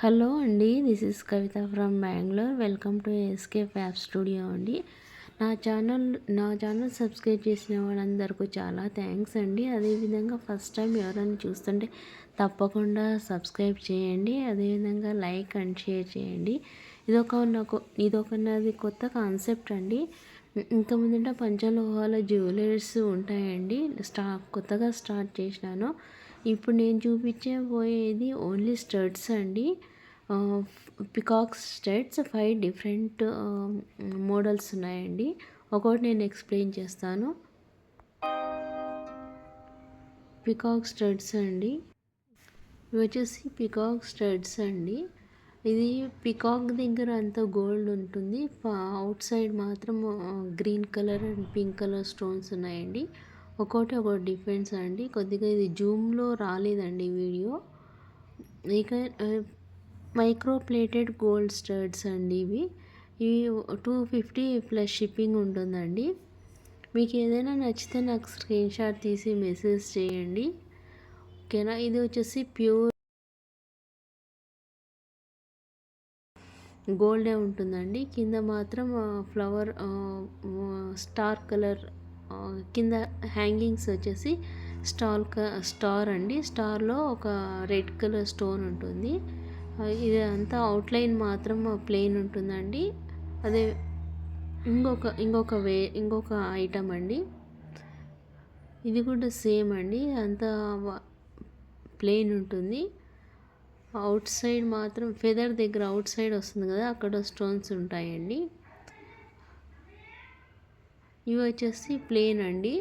Hello అండి this is Kavitha from Bengaluru welcome to SK Fab studio అండి. నా channel నా ఛానల్ సబ్స్క్రైబ్ చేసిన వాళ్ళందరికీ చాలా థ్యాంక్స్ అండి. అదేవిధంగా ఫస్ట్ టైం ఎవరైనా చూస్తుంటే తప్పకుండా సబ్స్క్రైబ్ చేయండి. అదేవిధంగా లైక్ అండ్ షేర్ చేయండి. ఇదొక నాకు ఇదొక నాది కొత్త కాన్సెప్ట్ అండి. ఇంకా ముందంటే పంచలోహాల జ్యువెలరీస్ ఉంటాయండి. స్టా కొత్తగా స్టార్ట్ చేసినాను. ఇప్పుడు నేను చూపించే పోయేది ఓన్లీ స్టడ్స్ అండి. Peacocks studs five different models ఉన్నాయండి. ఒకటి నేను ఎక్స్ప్లెయిన్ చేస్తాను. పికాక్ స్టడ్స్ అండి. ఇవి వచ్చేసి పికాక్ స్టడ్స్ అండి. ఇది పికాక్ దగ్గర అంతా గోల్డ్ ఉంటుంది. అవుట్ సైడ్ మాత్రం green colour and pink colour stones ఉన్నాయండి. ఒక్కోటి ఒకటి డిఫరెన్స్ అండి. కొద్దిగా ఇది జూమ్లో రాలేదండి వీడియో. ఇక మైక్రో ప్లేటెడ్ గోల్డ్ స్టర్డ్స్ అండి ఇవి. ఇవి టూ ఫిఫ్టీ ప్లస్ షిప్పింగ్ ఉంటుందండి. మీకు ఏదైనా నచ్చితే నాకు స్క్రీన్ షాట్ తీసి మెసేజ్ చేయండి. ఓకేనా? ఇది వచ్చేసి ప్యూర్ గోల్డే ఉంటుందండి. కింద మాత్రం ఫ్లవర్ స్టార్ కలర్ కింద హ్యాంగింగ్స్ వచ్చేసి స్టాల్ స్టార్ అండి. స్టార్లో ఒక రెడ్ కలర్ స్టోన్ ఉంటుంది. ఇది అంతా అవుట్లైన్ మాత్రం ప్లెయిన్ ఉంటుందండి. అదే ఇంకొక ఇంకొక వే ఇంకొక ఐటమ్ అండి. ఇది కూడా సేమ్ అండి. అంతా ప్లెయిన్ ఉంటుంది. అవుట్ సైడ్ మాత్రం ఫెదర్ దగ్గర అవుట్ సైడ్ వస్తుంది కదా అక్కడ స్టోన్స్ ఉంటాయండి. ఇవి వచ్చేసి ప్లేన్ అండి.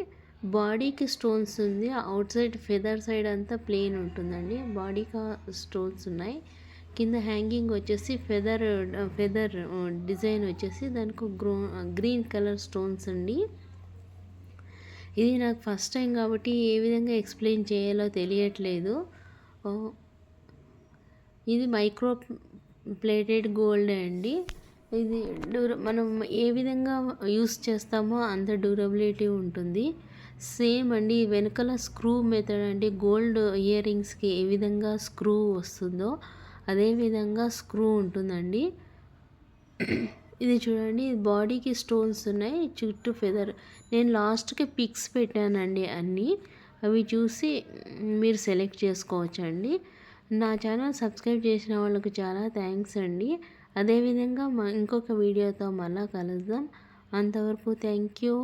బాడీకి స్టోన్స్ ఉంది. అవుట్ సైడ్ ఫెదర్ సైడ్ అంతా ప్లేన్ ఉంటుందండి. బాడీకి స్టోన్స్ ఉన్నాయి. కింద హ్యాంగింగ్ వచ్చేసి ఫెదర్ ఫెదర్ డిజైన్ వచ్చేసి దానికి గ్రో గ్రీన్ కలర్ స్టోన్స్ అండి. ఇది నాకు ఫస్ట్ టైం కాబట్టి ఏ విధంగా ఎక్స్ప్లెయిన్ చేయాలో తెలియట్లేదు. ఇది మైక్రో ప్లేటెడ్ గోల్డ్ అండి. ఇది డ్యూర మనం ఏ విధంగా యూస్ చేస్తామో అంత డ్యూరబిలిటీ ఉంటుంది. సేమ్ అండి వెనకాల స్క్రూ మెథడ్ అంటే గోల్డ్ ఇయర్ రింగ్స్కి ఏ విధంగా స్క్రూ వస్తుందో అదే విధంగా స్క్రూ ఉంటుందండి. ఇది చూడండి బాడీకి స్టోన్స్ ఉన్నాయి చుట్టూ ఫెదర్. నేను లాస్ట్కి పిక్స్ పెట్టానండి అన్నీ. అవి చూసి మీరు సెలెక్ట్ చేసుకోవచ్చండి. నా ఛానల్ సబ్స్క్రైబ్ చేసిన వాళ్ళకు చాలా థ్యాంక్స్ అండి. అదేవిధంగా ఇంకొక వీడియోతో మళ్ళీ కలుద్దాం. అంతవరకు థ్యాంక్ యూ